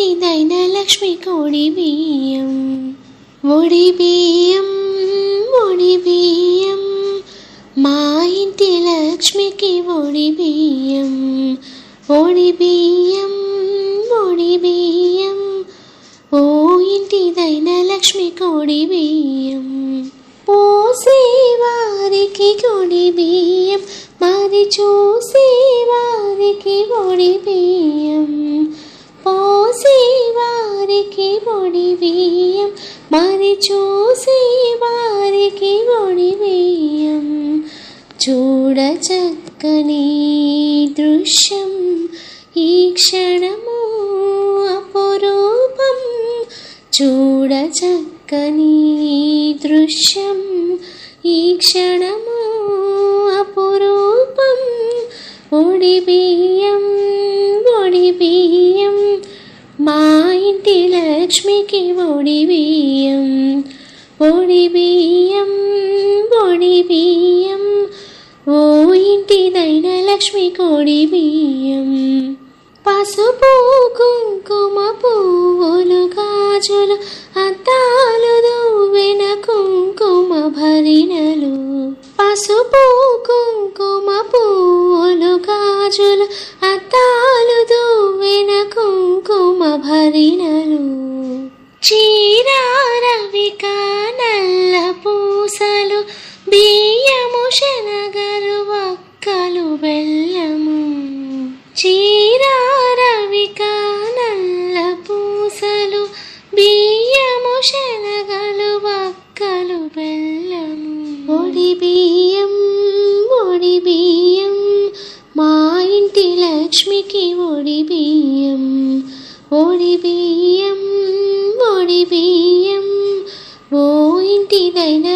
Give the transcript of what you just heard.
ఇంటిదైన లక్ష్మి కోడి బియ్యం ఒడి బియ్యం ఒడి బియ్యం మా ఇంటి లక్ష్మికి ఒడి బియ్యం ఒడి బియ్యం ఒడి బియ్యం ఓ ఇంటిదైన లక్ష్మి కోడి బియ్యం పోసే వారికి కొడి బియ్యం మరి చూసే వారికి ఒడి బియ్యం వారికి ఒడి మరి చూసే వారికి ఒడి బియ్యం చూడ చక్కని దృశ్యం ఈ క్షణము అపురూపం చూడ చక్కని దృశ్యం ఈ క్షణము అపురూపం ఇంటి లక్ష్మికి ఒడి బియ్యం ఒడి బియ్యం ఒడి బియ్యం ఓ ఇంటిదైన లక్ష్మి కోడి బియ్యం పసుపు కుంకుమ పువ్వులు గాజులు అద్దాలు దువ్వెన కుంకుమ భరిణలు పసుపు కుంకుమ పువ్వులు గాజులు అద్దాలు దువ్వెన కుంకుమ భరిణలు చీరారవిక నల్ల పూసలు బియ్యము శనగలు వక్కలు బెల్లము. చీరారవిక నల్ల పూసలు బియ్యము శనగలు వక్కలు బెల్లము. ఒడి బియ్యం ఒడి బియ్యం మా ఇంటి లక్ష్మికి ఒడి బియ్యం. ఒడి బియ్యం ఒడి బియ్యం ఓ ఇంటిదైన